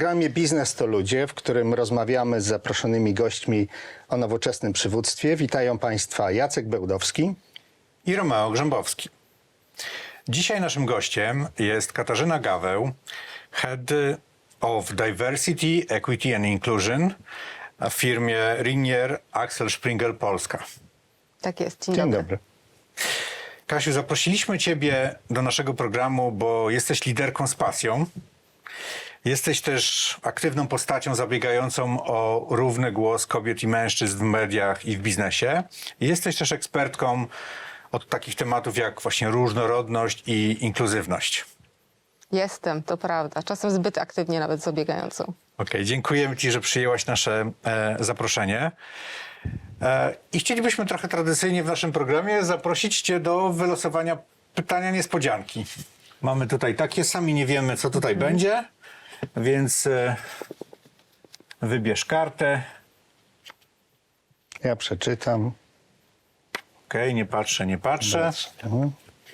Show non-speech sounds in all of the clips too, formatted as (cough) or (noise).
programie Biznes to Ludzie, w którym rozmawiamy z zaproszonymi gośćmi o nowoczesnym przywództwie, witają Państwa Jacek Bełdowski i Romeo Grzębowski. Dzisiaj naszym gościem jest Katarzyna Gaweł, Head of Diversity, Equity and Inclusion w firmie Ringier Axel Springer Polska. Tak jest, dzień, dzień dobry. dobry. Kasiu, zaprosiliśmy Ciebie do naszego programu, bo jesteś liderką z pasją. Jesteś też aktywną postacią zabiegającą o równy głos kobiet i mężczyzn w mediach i w biznesie. Jesteś też ekspertką od takich tematów jak właśnie różnorodność i inkluzywność. Jestem, to prawda. Czasem zbyt aktywnie nawet zabiegającą. Okej, okay, dziękujemy Ci, że przyjęłaś nasze e, zaproszenie. E, I chcielibyśmy trochę tradycyjnie w naszym programie zaprosić Cię do wylosowania pytania niespodzianki. Mamy tutaj takie, sami nie wiemy, co tutaj mhm. będzie więc e, wybierz kartę. Ja przeczytam. Okej, okay, nie patrzę, nie patrzę.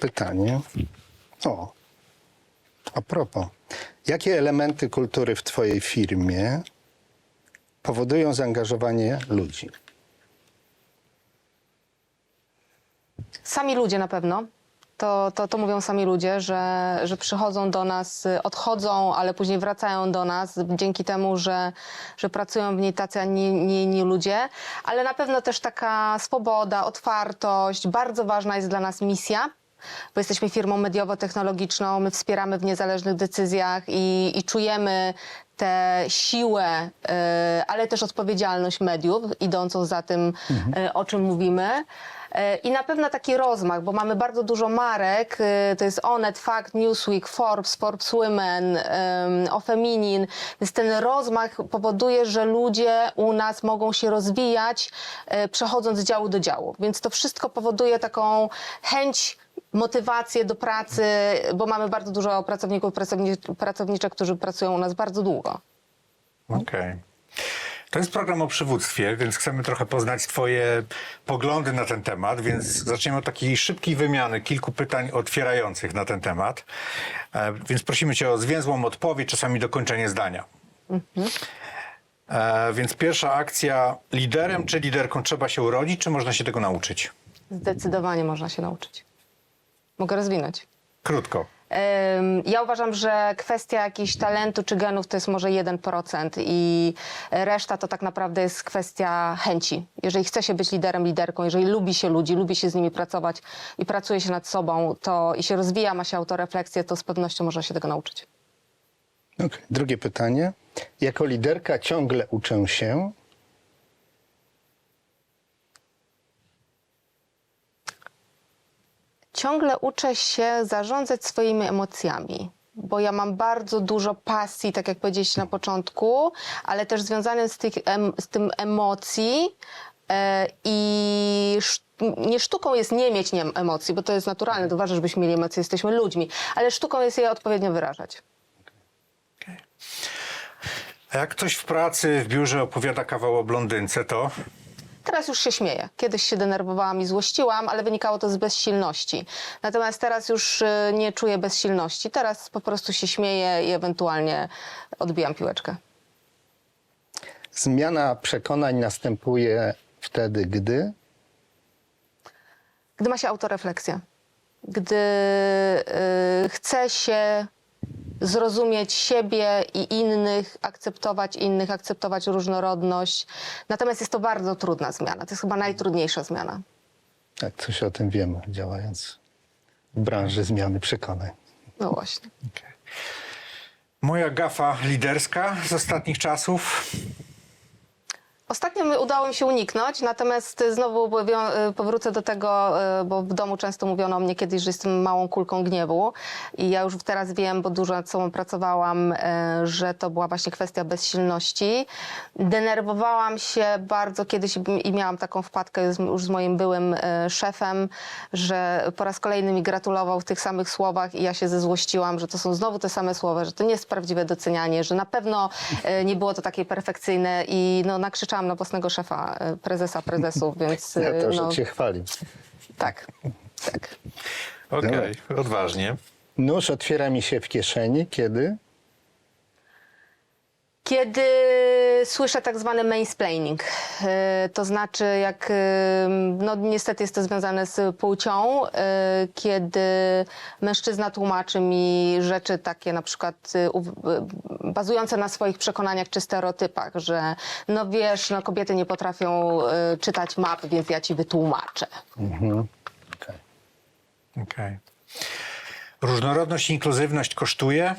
Pytanie. O, a propos. Jakie elementy kultury w Twojej firmie powodują zaangażowanie ludzi? Sami ludzie na pewno to, to, to mówią sami ludzie, że, że przychodzą do nas, odchodzą, ale później wracają do nas dzięki temu, że, że pracują w niej tacy, a nie, nie inni ludzie. Ale na pewno też taka swoboda, otwartość, bardzo ważna jest dla nas misja bo jesteśmy firmą mediowo-technologiczną, my wspieramy w niezależnych decyzjach i, i czujemy tę siłę, e, ale też odpowiedzialność mediów idącą za tym, mhm. E, o czym mówimy. E, I na pewno taki rozmach, bo mamy bardzo dużo marek, to jest Onet, Fact, Newsweek, Forbes, Forbes Women, O Feminin, więc ten rozmach powoduje, że ludzie u nas mogą się rozwijać, przechodząc z działu do działu. Więc to wszystko powoduje taką chęć motywację do pracy, bo mamy bardzo dużo pracowników, pracowniczek, którzy pracują u nas bardzo długo. Okej. Okay. To jest program o przywództwie, więc chcemy trochę poznać Twoje poglądy na ten temat, więc zaczniemy od takiej szybkiej wymiany kilku pytań otwierających na ten temat. E, więc prosimy Cię o zwięzłą odpowiedź, czasami dokończenie zdania. Mhm. E, więc pierwsza akcja: liderem czy liderką trzeba się urodzić, czy można się tego nauczyć? Zdecydowanie można się nauczyć. Mogę rozwinąć. Krótko. Ja uważam, że kwestia jakichś talentu czy genów to jest może 1% i reszta to tak naprawdę jest kwestia chęci. Jeżeli chce się być liderem, liderką, jeżeli lubi się ludzi, lubi się z nimi pracować i pracuje się nad sobą to i się rozwija, ma się autorefleksję, to z pewnością można się tego nauczyć. Okay. Drugie pytanie. Jako liderka ciągle uczę się, ciągle uczę się zarządzać swoimi emocjami. Bo ja mam bardzo dużo pasji, tak jak powiedzieliście na początku, ale też związanych z, tych, z tym emocji, e, i nie sztuką jest nie mieć nie, emocji, bo to jest naturalne. To ważne, żebyśmy mieli emocje, jesteśmy ludźmi, ale sztuką jest je odpowiednio wyrażać. Okay. A jak ktoś w pracy, w biurze opowiada kawał o blondynce, to Teraz już się śmieję. Kiedyś się denerwowałam i złościłam, ale wynikało to z bezsilności. Natomiast teraz już y, nie czuję bezsilności. Teraz po prostu się śmieję i ewentualnie odbijam piłeczkę. Zmiana przekonań następuje wtedy, gdy? Gdy ma się autorefleksję. Gdy yy, chce się zrozumieć siebie i innych, akceptować innych, akceptować różnorodność. Natomiast jest to bardzo trudna zmiana. To jest chyba najtrudniejsza zmiana. Tak, coś o tym wiemy, działając w branży zmiany przekonań. No właśnie. Okay. Moja gafa liderska z ostatnich czasów. Ostatnio udało mi się uniknąć, natomiast y, znowu y, powrócę do tego, y, bo w domu często mówiono o mnie kiedyś, że jestem małą kulką gniewu i ja już teraz wiem, bo dużo nad sobą pracowałam, że to była właśnie kwestia bezsilności. Denerwowałam się bardzo kiedyś i miałam taką wpadkę już z moim byłym szefem, że po raz kolejny mi gratulował w tych samych słowach i ja się zezłościłam, że to są znowu te same słowa, że to nie jest prawdziwe docenianie, że na pewno nie było to takie perfekcyjne i no nakrzyczałam zapraszałam na własnego szefa, e, prezesa prezesów, (laughs) więc... Ja też no, cię chwali. tak, tak. Okej, no. odważnie. Nóż otwiera mi się w kieszeni, kiedy? Kiedy słyszę tak zwany mansplaining, e, to znaczy jak, e, no niestety jest to związane z płcią, kiedy mężczyzna tłumaczy mi rzeczy takie na przykład, bazujące na swoich przekonaniach czy stereotypach, że no wiesz, no kobiety nie potrafią e, czytać map, więc ja ci wytłumaczę. Okej. Okej. Różnorodność i inkluzywność kosztuje?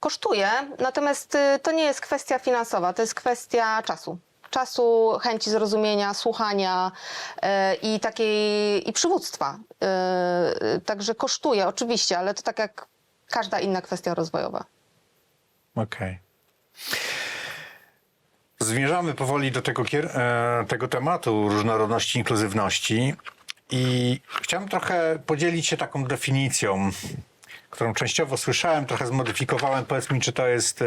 Kosztuje, natomiast y, to nie jest kwestia finansowa, to jest kwestia czasu. Czasu, chęci zrozumienia, słuchania y, i takiej i przywództwa. Y, y, Także kosztuje oczywiście, ale to tak jak każda inna kwestia rozwojowa. Okej. Zmierzamy powoli do tego, kier- e, tego tematu różnorodności, inkluzywności i chciałem trochę podzielić się taką definicją, którą częściowo słyszałem, trochę zmodyfikowałem. Powiedz mi, czy to jest, e,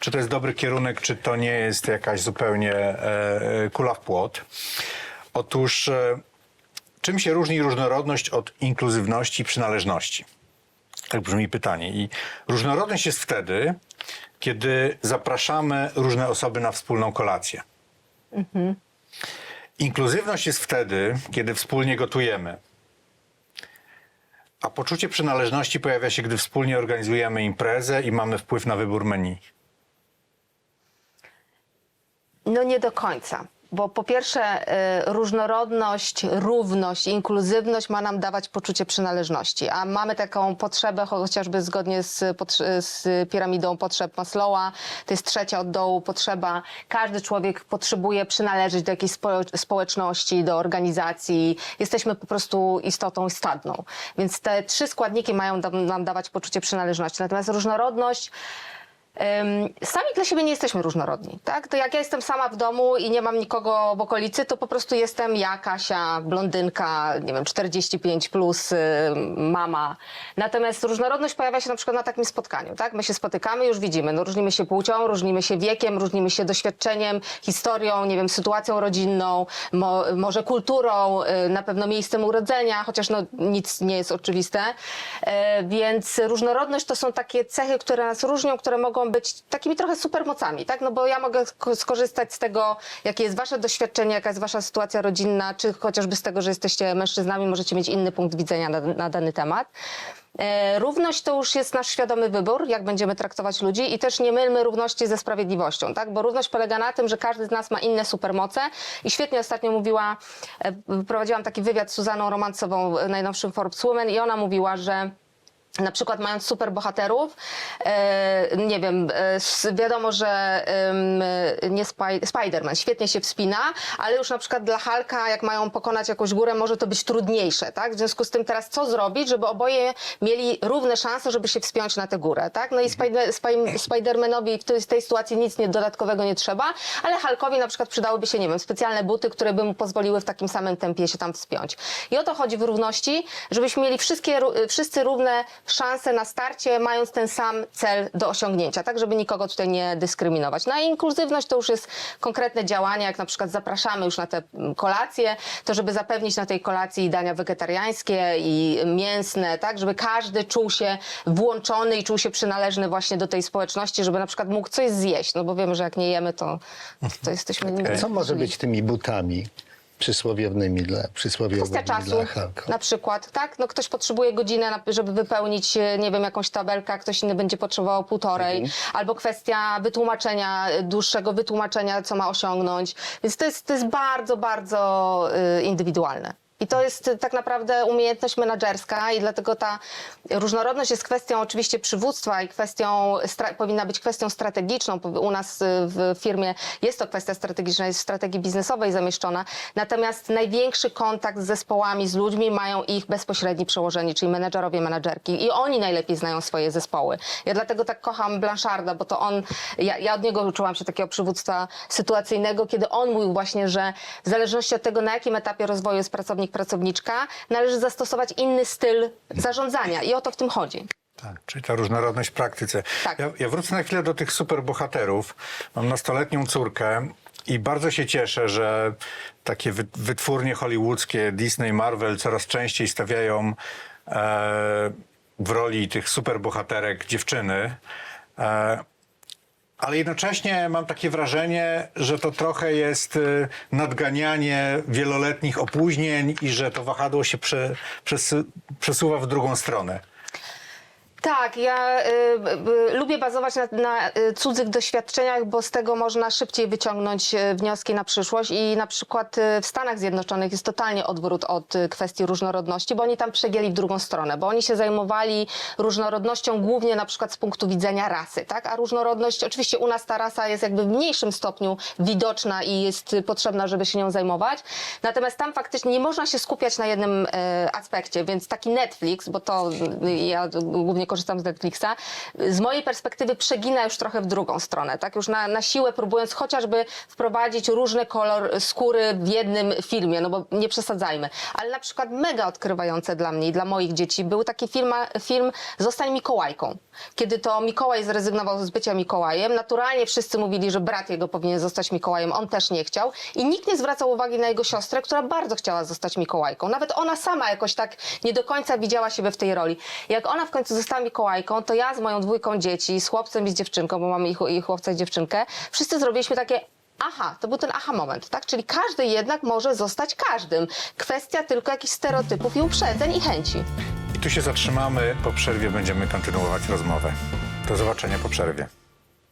czy to jest dobry kierunek, czy to nie jest jakaś zupełnie e, kula w płot. Otóż czym się różni różnorodność od inkluzywności i przynależności? Tak brzmi pytanie. I różnorodność jest wtedy, kiedy zapraszamy różne osoby na wspólną kolację. Inkluzywność jest wtedy, kiedy wspólnie gotujemy. A poczucie przynależności pojawia się, gdy wspólnie organizujemy imprezę i mamy wpływ na wybór menu. No nie do końca. Bo po pierwsze, y, różnorodność, równość, inkluzywność ma nam dawać poczucie przynależności, a mamy taką potrzebę, chociażby zgodnie z, z piramidą potrzeb Maslowa, to jest trzecia od dołu potrzeba. Każdy człowiek potrzebuje przynależeć do jakiejś spo- społeczności, do organizacji. Jesteśmy po prostu istotą stadną. Więc te trzy składniki mają nam- dawać poczucie przynależności. Natomiast różnorodność Sami dla siebie nie jesteśmy różnorodni, tak? To jak ja jestem sama w domu i nie mam nikogo w okolicy, to po prostu jestem ja, Kasia, blondynka, nie wiem, 45 plus, y, mama. Natomiast różnorodność pojawia się na przykład na takim spotkaniu, tak? My się spotykamy, już widzimy, no różnimy się płcią, różnimy się wiekiem, różnimy się doświadczeniem, historią, nie wiem, sytuacją rodzinną, mo, może kulturą, y, na pewno miejscem urodzenia, chociaż no nic nie jest oczywiste. E, Więc różnorodność to są takie cechy, które nas różnią, które mogą być takimi trochę supermocami, tak? No bo ja mogę sk- skorzystać z tego, jakie jest wasze doświadczenie, jaka jest wasza sytuacja rodzinna, czy chociażby z tego, że jesteście mężczyznami, możecie mieć inny punkt widzenia na, na dany temat. E, Równość to już jest nasz świadomy wybór, jak będziemy traktować ludzi i też nie mylmy równości ze sprawiedliwością, tak? Bo równość polega na tym, że każdy z nas ma inne supermoce i świetnie ostatnio mówiła, e, prowadziłam taki wywiad z Suzaną Romancową, e, najnowszym Forbes Women i ona mówiła, że na przykład mając super bohaterów, e, nie wiem, e, wiadomo, że e, nie Spider-Man świetnie się wspina, ale już na przykład dla Hulka, jak mają pokonać jakąś górę, może to być trudniejsze, tak? W związku z tym teraz co zrobić, żeby oboje mieli równe szanse, żeby się wspiąć na tę górę, tak? No i Spy- Spider-Manowi w tej, sytuacji nic nie, dodatkowego nie trzeba, ale Hulkowi na przykład przydałyby się, nie wiem, specjalne buty, które by mu pozwoliły w takim samym tempie się tam wspiąć. I o to chodzi w równości, żebyśmy mieli wszystkie, ró- wszyscy równe szanse na starcie, mając ten sam cel do osiągnięcia, tak żeby nikogo tutaj nie dyskryminować. No a inkluzywność to już jest konkretne działania, jak na przykład zapraszamy już na te mm, kolacje, to żeby zapewnić na tej kolacji dania wegetariańskie i mięsne, tak, żeby każdy czuł się włączony i czuł się przynależny właśnie do tej społeczności, żeby na przykład mógł coś zjeść, no bo wiemy, że jak nie jemy, to, to jesteśmy... Co może być tymi butami przysłowiownymi dla, przysłowiowymi Kwestia czasu Halka? na przykład, tak? No ktoś potrzebuje godzinę, na- żeby wypełnić, e, nie wiem, jakąś tabelkę, a ktoś inny będzie potrzebował półtorej. Mhm. Albo kwestia wytłumaczenia, e, dłuższego wytłumaczenia, co ma osiągnąć. Więc to jest, to jest bardzo, bardzo y, indywidualne. I to jest tak naprawdę umiejętność menedżerska i dlatego ta różnorodność jest kwestią oczywiście przywództwa i kwestią, powinna być kwestią strategiczną. U nas y, w firmie jest to kwestia strategiczna, jest w strategii biznesowej zamieszczona. Natomiast największy kontakt z zespołami, z ludźmi mają ich bezpośredni przełożeni, czyli menedżerowie, menedżerki. I oni najlepiej znają swoje zespoły. Ja dlatego tak kocham Blancharda, bo to on, ja, ja od niego uczyłam się takiego przywództwa sytuacyjnego, kiedy on mówił właśnie, że w zależności od tego, na jakim etapie rozwoju jest pracownik, pracowniczka, należy zastosować inny styl zarządzania. I o to w tym chodzi. Tak, czyli ta różnorodność w praktyce. Tak. Ja, ja wrócę na chwilę do tych superbohaterów. Mam nastoletnią córkę i bardzo się cieszę, że takie wy, wytwórnie hollywoodzkie, Disney, Marvel coraz częściej stawiają e, w roli tych superbohaterek dziewczyny. E, ale jednocześnie mam takie wrażenie, że to trochę jest y, nadganianie wieloletnich opóźnień i że to wahadło się prze, przes, przesuwa w drugą stronę. Tak, ja y, y, lubię bazować na, na y, cudzych doświadczeniach, bo z tego można szybciej wyciągnąć y, wnioski na przyszłość i na przykład y, w Stanach Zjednoczonych jest totalnie odwrót od y, kwestii różnorodności, bo oni tam przegięli w drugą stronę, bo oni się zajmowali różnorodnością głównie na przykład z punktu widzenia rasy, tak? A różnorodność, oczywiście u nas ta rasa jest jakby w mniejszym stopniu widoczna i jest y, potrzebna, żeby się nią zajmować, natomiast tam faktycznie nie można się skupiać na jednym e, aspekcie, więc taki Netflix, bo to y, ja głównie korzystam z Netflixa, z mojej perspektywy przegina już trochę w drugą stronę, tak? Już na, na siłę próbując chociażby wprowadzić różny kolor skóry w jednym filmie, no bo nie przesadzajmy. Ale na przykład mega odkrywające dla mnie i dla moich dzieci był taki film, film Zostań Mikołajką. Kiedy to Mikołaj zrezygnował z bycia Mikołajem, naturalnie wszyscy mówili, że brat jego powinien zostać Mikołajem, on też nie chciał i nikt nie zwracał uwagi na jego siostrę, która bardzo chciała zostać Mikołajką. Nawet ona sama jakoś tak nie do końca widziała siebie w tej roli. Jak ona w końcu została Mikołajką, to ja z moją dwójką dzieci, z chłopcem i z dziewczynką, bo mamy i chł- i chłopca i dziewczynkę, wszyscy zrobiliśmy takie Aha, to był ten aha moment, tak? Czyli każdy jednak może zostać każdym. Kwestia tylko jakichś stereotypów i uprzedzeń i chęci. I tu się zatrzymamy, po przerwie będziemy kontynuować rozmowę. Do zobaczenia po przerwie.